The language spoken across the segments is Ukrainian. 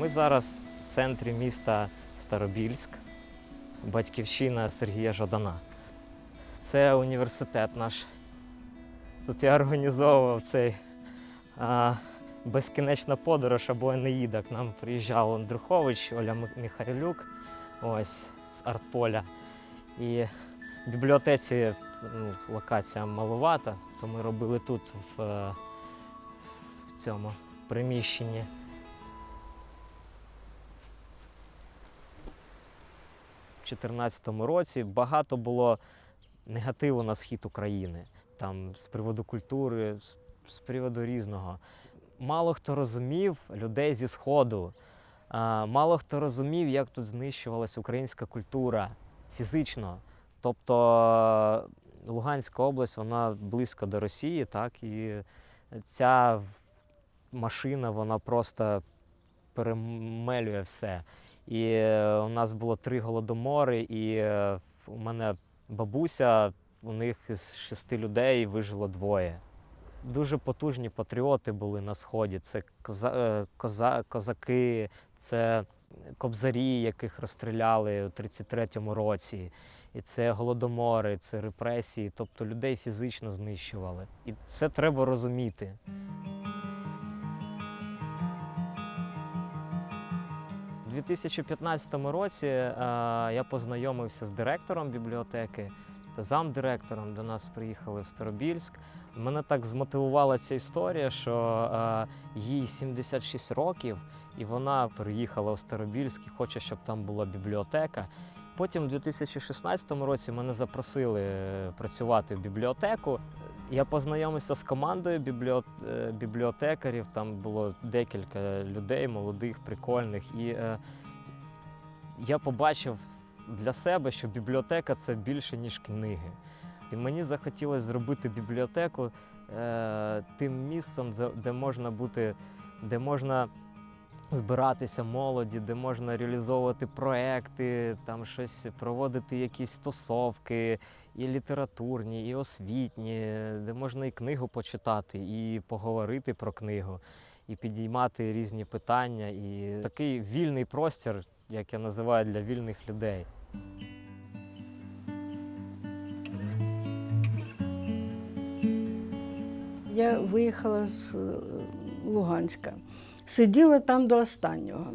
Ми зараз в центрі міста Старобільськ, батьківщина Сергія Жадана. Це університет наш. Тут я організовував цей а, безкінечна подорож або Енеїда. К нам приїжджав Андрухович, Оля Ми- Михайлюк, ось з артполя. І в бібліотеці ну, локація малувата, то ми робили тут в, в цьому приміщенні. 2014 році багато було негативу на схід України, там з приводу культури, з, приводу різного. Мало хто розумів людей зі Сходу, мало хто розумів, як тут знищувалася українська культура фізично. Тобто Луганська область, вона близько до Росії, так, і ця машина, вона просто перемелює все. І е, у нас було три голодомори, і е, у мене бабуся, у них із шести людей вижило двоє. Дуже потужні патріоти були на сході. Це коза, е, коза, козаки, це кобзарі, яких розстріляли у 33-му році. І це голодомори, це репресії, тобто людей фізично знищували. І це треба розуміти. 2015 році е, я познайомився з директором бібліотеки та замдиректором. До нас приїхали в Старобільськ. Мене так змотивувала ця історія, що е, їй 76 років, і вона приїхала в Старобільськ і хоче, щоб там була бібліотека. Потім у 2016 році мене запросили е, працювати в бібліотеку. Я познайомився з командою е, бібліотекарів. Там було декілька людей, молодих, прикольних. І е, я побачив для себе, що бібліотека це більше, ніж книги. І мені захотілося зробити бібліотеку е, тим місцем, де можна бути, де можна збиратися молоді, де можна реалізовувати проекти, там щось проводити якісь тусовки, і літературні, і освітні, де можна і книгу почитати, і поговорити про книгу, і підіймати різні питання. І такий вільний простір, як я називаю, для вільних людей. Я виїхала з е, Луганська, сиділа там до останнього.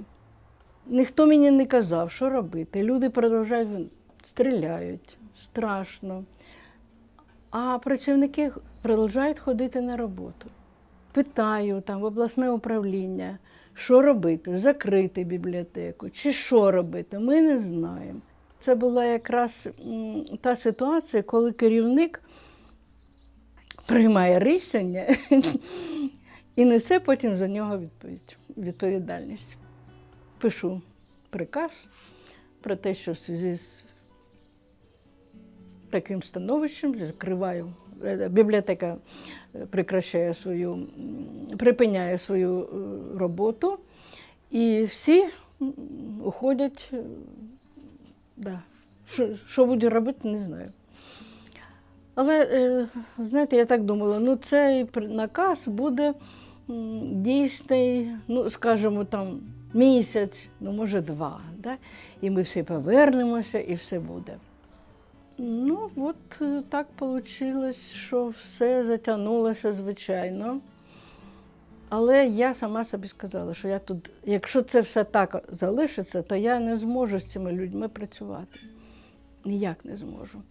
Ніхто мені не казав, що робити. Люди продовжують стріляють, страшно. А працівники продовжують ходити на роботу. Питаю там в обласне управління, що робити, закрити бібліотеку чи що робити. Ми не знаємо. Це була якраз та ситуація, коли керівник приймає рішення і несе потім за нього відповідь, відповідальність. Пишу приказ про те, що в зв'язку з таким становищем закриваю. е, Бібліотека е, прекращає свою, припиняє свою е, роботу, і всі уходять. е, Да. Що, що буду робити, не знаю. Але, е, знаєте, я так думала, ну цей наказ буде дійсний, ну, скажімо, там місяць, ну, може, два. Да? І ми всі повернемося, і все буде. Ну, от е, так вийшло, що все затягнулося, звичайно. Але я сама собі сказала, що я тут, якщо це все так залишиться, то я не зможу з цими людьми працювати. Ніяк не зможу.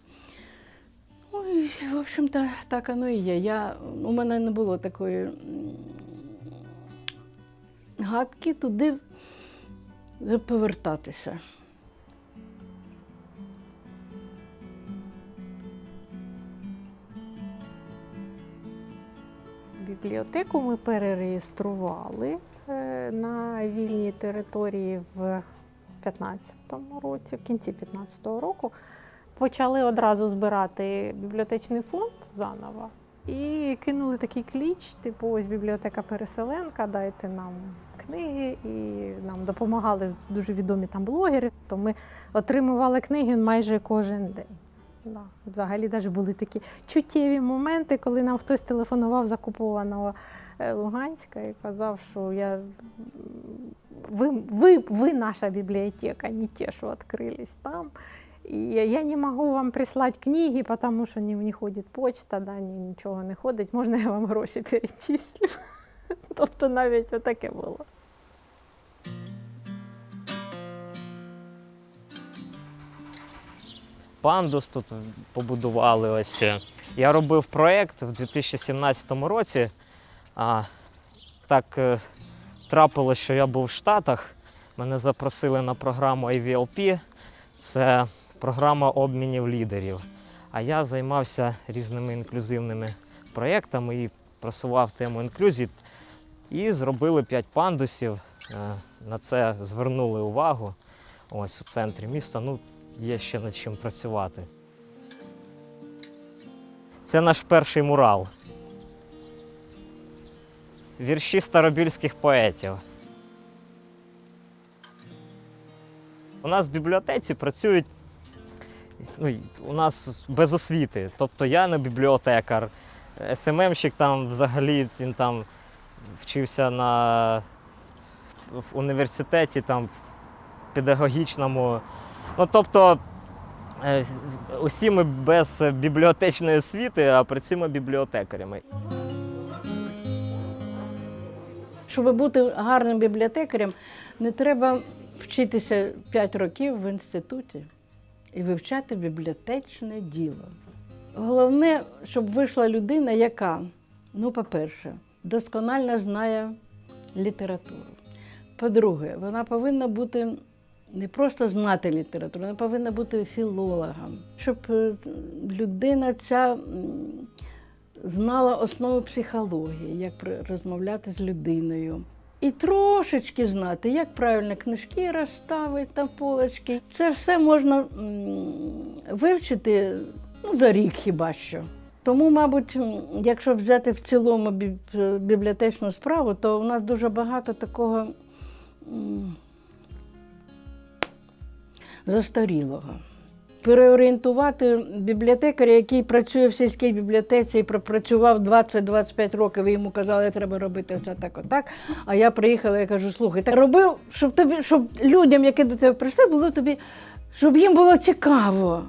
Ну, і, в общем-то, так воно і є. Я, у мене не було такої гадки туди повертатися. Бібліотеку ми перереєстрували е, на вільній території в 15-му році, в кінці 15-го року. Почали одразу збирати бібліотечний фонд заново. І кинули такий кліч, типу, ось бібліотека переселенка, дайте нам книги, і нам допомагали дуже відомі там блогери. То ми отримували книги майже кожен день. Да. Взагалі навіть були такі чуттєві моменти, коли нам хтось телефонував з окупованого е, Луганська і казав, що я м, вы, вы, вы наша библиотека, не те, что открылись там. Я не можу вам прислати книги, тому що не, ходить почта, да, ні, нічого не ходить. Можна я вам гроші перечислю? Тобто навіть отаке було. Пандус тут побудували ось. Я робив проєкт в 2017 році. А, так е, трапилось, що я був в Штатах. Мене запросили на програму IVLP. Це програма обмінів лідерів. А я займався різними інклюзивними проєктами і просував тему інклюзії. І зробили 5 пандусів. Е, На це звернули увагу. Ось у центрі міста. Ну, є ще над чим працювати. Це наш перший мурал. Вірші старобільських поетів. У нас в бібліотеці працюють. Ну, у нас без освіти. Тобто я не бібліотекар. СММщик там взагалі він там вчився на в університеті там педагогічному. Ну, тобто, е, усі ми без бібліотечної освіти, а працюємо бібліотекарями. Щоб бути гарним бібліотекарем, не треба вчитися 5 років в інституті і вивчати бібліотечне діло. Головне, щоб вийшла людина, яка, ну, по-перше, досконально знає літературу. По-друге, вона повинна бути не просто знати літературу, вона повинна бути філологом, щоб е, людина ця знала основи психології, як розмовляти з людиною. І трошечки знати, як правильно книжки розставити там полочки. Це все можна вивчити ну, за рік хіба що. Тому, мабуть, якщо взяти в цілому бібліотечну справу, то у нас дуже багато такого застарілого переорієнтувати бібліотекаря, який працює в сільській бібліотеці і пропрацював 20-25 років, і йому казали, що треба робити ось так, отак. А я приїхала і кажу, слухай, так робив, щоб тобі, щоб людям, які до тебе прийшли, було тобі, щоб їм було цікаво.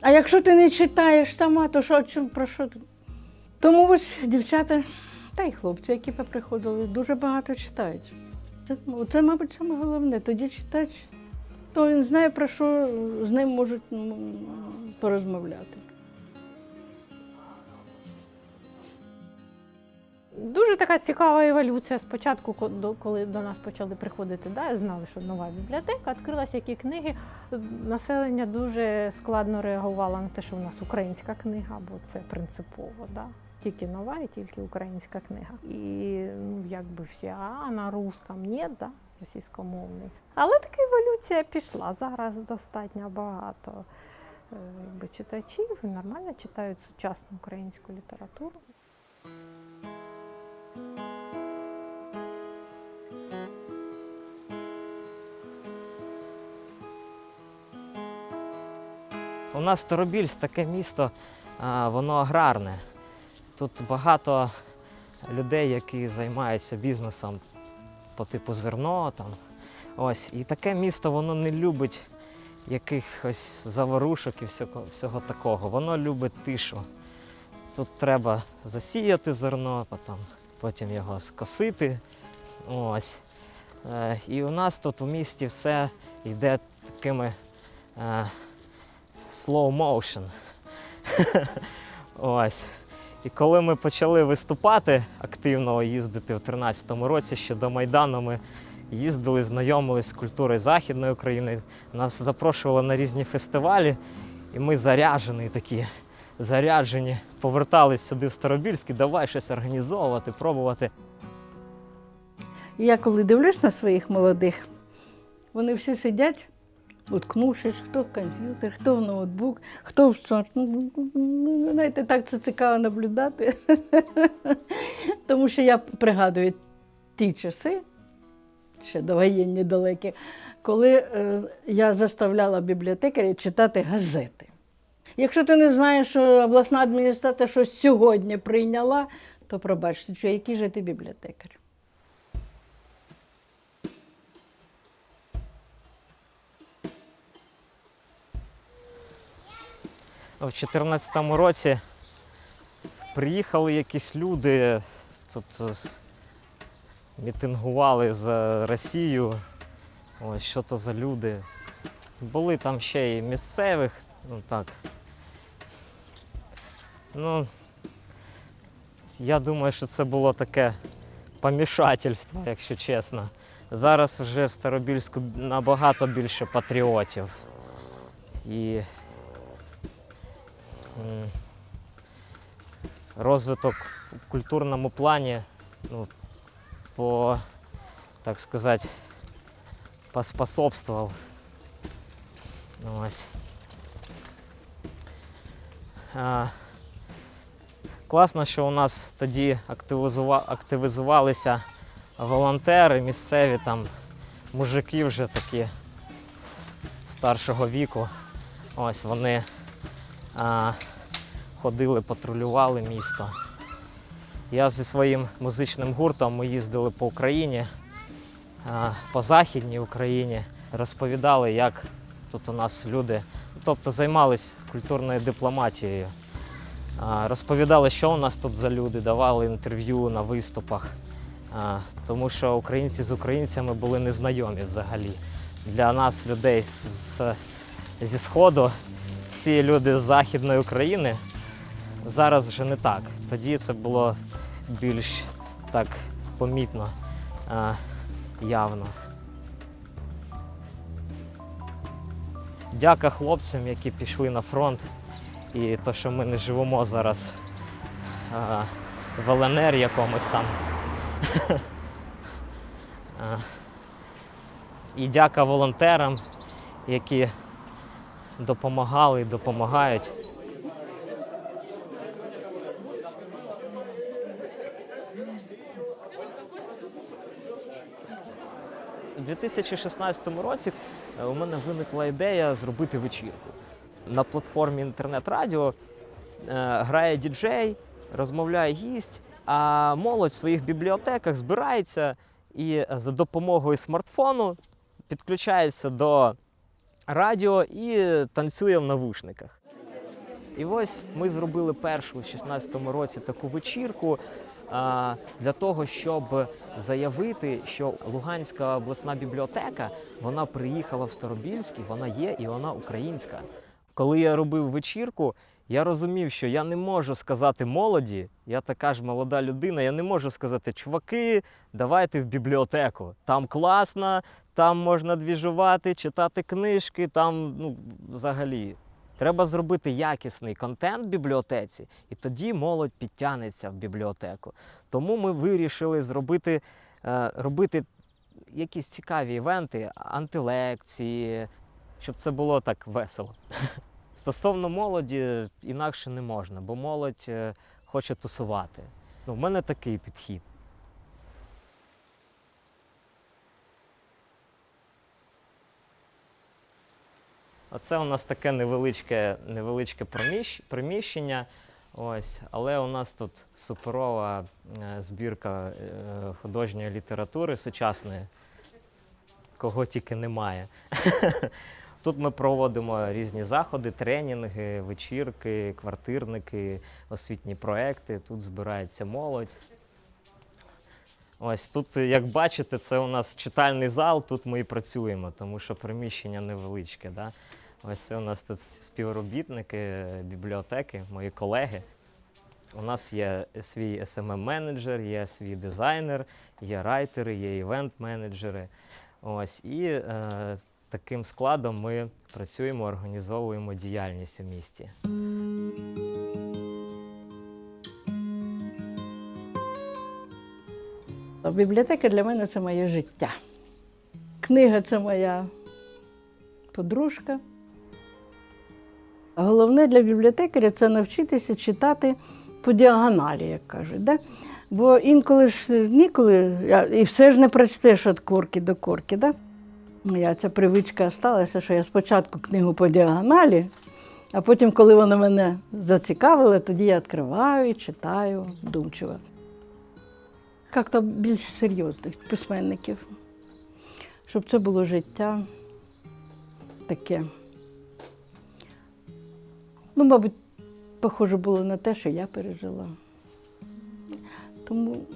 А якщо ти не читаєш сама, то що, чим- про що? Тому ось дівчата та й хлопці, які приходили, дуже багато читають. Це, це мабуть, саме головне. Тоді читач то він знає, про що з ним можуть порозмовляти. Дуже така цікава еволюція. Спочатку, коли до нас почали приходити, да, знали, що нова бібліотека, відкрилася які книги. Населення дуже складно реагувало на те, що в нас українська книга, бо це принципово. Да. Тільки нова і тільки українська книга. І ну, якби всі, а на русском ні, да, російськомовний. Але така еволюція пішла. Зараз достатньо багато е, якби, читачів нормально читають сучасну українську літературу. У нас Старобільськ таке місто, воно аграрне. Тут багато людей, які займаються бізнесом по типу зерно. Там. Ось. І таке місто воно не любить якихось заворушок і всього, всього такого. Воно любить тишу. Тут треба засіяти зерно, потім, потім його скосити. Ось. Е, і у нас тут у місті все йде такими. Е, slow motion. Ось. І коли ми почали виступати активно їздити в 2013 році, ще до Майдану ми їздили, знайомились з культурою Західної України. Нас запрошували на різні фестивалі, і ми заряджені такі, заряджені, повертались сюди в Старобільськ і давай щось організовувати, пробувати. Я коли дивлюсь на своїх молодих, вони всі сидять, уткнувшись, хто в комп'ютер, хто в ноутбук, хто в що. Ну, ну, Знаєте, так це цікаво наблюдати. Тому що я пригадую ті часи, ще довоєнні далекі, коли е, я заставляла бібліотекарів читати газети. Якщо ти не знаєш, що обласна адміністрація щось сьогодні прийняла, то пробачте, що який же ти бібліотекар? У 2014 році приїхали якісь люди, тут е, мітингували за Росію. Ось що то за люди. Були там ще і місцевих, ну так. Ну, я думаю, що це було таке помішательство, якщо чесно. Зараз вже в Старобільську набагато більше патріотів. І розвиток в культурному плані, ну, по, так сказати, поспособствував. Ну, Ось. А, класно, що у нас тоді активізува- активізувалися волонтери місцеві, там мужики вже такі старшого віку. Ось вони ходили, патрулювали місто. Я зі своїм музичним гуртом ми їздили по Україні, по Західній Україні, розповідали, як тут у нас люди, тобто займались культурною дипломатією. Розповідали, що у нас тут за люди, давали інтерв'ю на виступах. Тому що українці з українцями були незнайомі взагалі. Для нас, людей з- зі Сходу, всі люди з Західної України зараз вже не так. Тоді це було більш так помітно, явно. Дяка хлопцям, які пішли на фронт, і то, що ми не живемо зараз а, в ЛНР якомусь там. І дяка волонтерам, які допомагали і допомагають. У 2016 році е, у мене виникла ідея зробити вечірку. На платформі інтернет-радіо е, грає діджей, розмовляє гість, а молодь в своїх бібліотеках збирається і е, за допомогою смартфону підключається до радіо і танцює в навушниках. І ось ми зробили першу у 2016 році таку вечірку для того, щоб заявити, що Луганська обласна бібліотека вона приїхала в Старобільськ, вона є і вона українська. Коли я робив вечірку, я розумів, що я не можу сказати молоді, я така ж молода людина, я не можу сказати, чуваки, давайте в бібліотеку. Там класно, там можна двіжувати, читати книжки, там ну, взагалі. Треба зробити якісний контент в бібліотеці, і тоді молодь підтягнеться в бібліотеку. Тому ми вирішили зробити, е, робити якісь цікаві івенти, антилекції, щоб це було так весело. Стосовно молоді, інакше не можна, бо молодь е, хоче тусувати. Ну, в мене такий підхід. Оце у нас таке невеличке, невеличке приміщ- приміщення. Ось, але у нас тут суперова е, збірка е, художньої літератури сучасної, кого тільки немає. Тут ми проводимо різні заходи, тренінги, вечірки, квартирники, освітні проекти. Тут збирається молодь. Ось тут, як бачите, це у нас читальний зал, тут ми і працюємо, тому що приміщення невеличке. Да? Ось це у нас тут співробітники бібліотеки, мої колеги. У нас є свій SMM-менеджер, є свій дизайнер, є райтери, є івент-менеджери. Ось, і е, таким складом ми працюємо, організовуємо діяльність у місті. Бібліотека для мене це моє життя. Книга це моя подружка. Головне для бібліотекаря це навчитися читати по діагоналі, як кажуть. Да? Бо інколи ж ніколи, і все ж не прочтеш від корки до корки. Да? Моя ця привичка сталася, що я спочатку книгу по діагоналі, а потім, коли вона мене зацікавила, тоді я відкриваю і читаю вдумчиво. Як-то більш серйозних письменників, щоб це було життя таке Ну, мабуть, похоже було на те, що я пережила. Тому